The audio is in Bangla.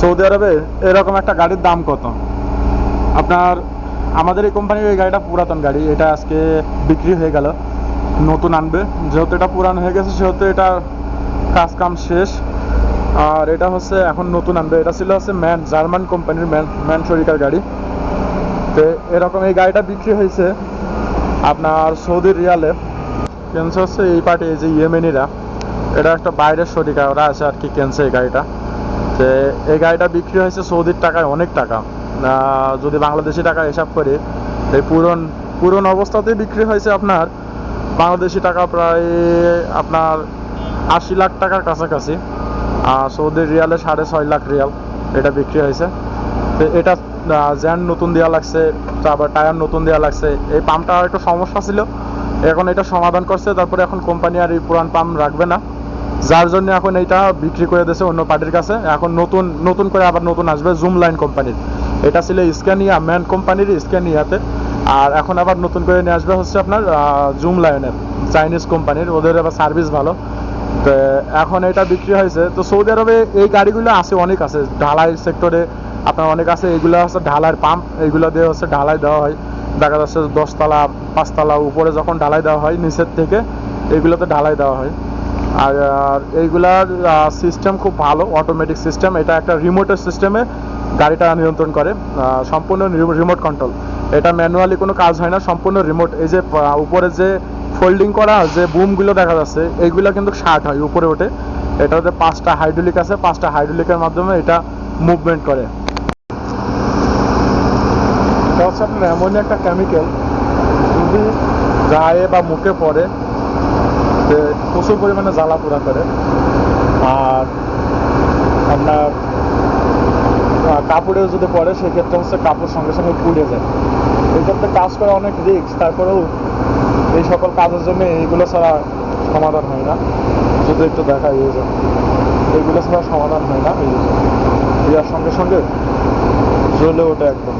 সৌদি আরবে এরকম একটা গাড়ির দাম কত? আপনার, আমাদের এই কোম্পানির এই গাড়িটা পুরাতন গাড়ি, এটা আজকে বিক্রি হয়ে গেল, নতুন আনবে। যেহেতু এটা পুরানো হয়ে গেছে, সেহেতু এটা কাজ কাম শেষ। আর এটা হচ্ছে এখন নতুন আনবে। এটা ছিল হচ্ছে ম্যান, জার্মান কোম্পানির ম্যান ম্যান শরিকার গাড়ি। তো এরকম এই গাড়িটা বিক্রি হয়েছে আপনার সৌদি রিয়ালে। কেনছে হচ্ছে এই পার্টি, এই যে ইয়েমেনিরা, এটা একটা বাইরের শরিকা, ওরা আছে আর কি কেনছে এই গাড়িটা। তো এই গাড়িটা বিক্রি হয়েছে সৌদির টাকায় অনেক টাকা। যদি বাংলাদেশি টাকা হিসাব করি, এই পুরন পুরন অবস্থাতেই বিক্রি হয়েছে আপনার বাংলাদেশি টাকা প্রায় আপনার আশি লাখ টাকার কাছাকাছি। আর সৌদি রিয়ালে সাড়ে ছয় লাখ রিয়াল এটা বিক্রি হয়েছে। তো এটা জ্যান নতুন দেওয়া লাগছে, তারপর টায়ার নতুন দেওয়া লাগছে। এই পাম্পটা একটু সমস্যা ছিল, এখন এটা সমাধান করছে, তারপরে এখন কোম্পানি আর এই পুরান পাম্প রাখবে না। যার জন্য এখন এইটা বিক্রি করে দিয়েছে অন্য পার্টির কাছে। এখন নতুন নতুন করে আবার নতুন আসবে জুম লাইন কোম্পানির। এটা ছিল স্ক্যানিয়া ম্যান কোম্পানির স্ক্যানিয়াতে আর এখন আবার নতুন করে নিয়ে আসবে হচ্ছে আপনার জুম লাইনের চাইনিজ কোম্পানির। ওদের আবার সার্ভিস ভালো। তো এখন এটা বিক্রি হয়েছে। তো সৌদি আরবে এই গাড়িগুলো আছে, অনেক আছে। ঢালাই সেক্টরে আপনার অনেক আছে। এগুলো হচ্ছে ঢালাইয়ের পাম্প এইগুলো দিয়ে হচ্ছে ঢালাই দেওয়া হয়। দেখা যাচ্ছে দশতলা, পাঁচতলা উপরে যখন ঢালাই দেওয়া হয়, নিচের থেকে এইগুলোতে ঢালাই দেওয়া হয়। আর এইগুলার সিস্টেম খুব ভালো অটোমেটিক সিস্টেম এটা একটা রিমোটের সিস্টেমে গাড়িটা নিয়ন্ত্রণ করে সম্পূর্ণ রিমোট কন্ট্রোল এটা ম্যানুয়ালি কোনো কাজ হয় না, সম্পূর্ণ রিমোট এই যে উপরে যে ফোল্ডিং করা, যে বুমগুলো দেখা যাচ্ছে, এইগুলো কিন্তু শার্ট হয় উপরে ওঠে এটাতে পাঁচটা হাইড্রোলিক আছে, পাঁচটা হাইড্রোলিকের মাধ্যমে এটা মুভমেন্ট করে। আপনার এমনই একটা কেমিক্যাল যদি গায়ে বা মুখে পড়ে প্রচুর পরিমাণে জ্বালা পোড়া করে। আর আপনার কাপড়েও যদি পড়ে সেক্ষেত্রে হচ্ছে কাপড় সঙ্গে সঙ্গে পুড়ে যায়। এই ক্ষেত্রে কাজ করা অনেক রিস্ক তারপরেও এই সকল কাজের জন্য এইগুলো ছাড়া সমাধান হয় না। যদি একটু দেখা, এই যে, এইগুলো ছাড়া সমাধান হয় না, এই সঙ্গে সঙ্গে জ্বলে ওঠে একদম।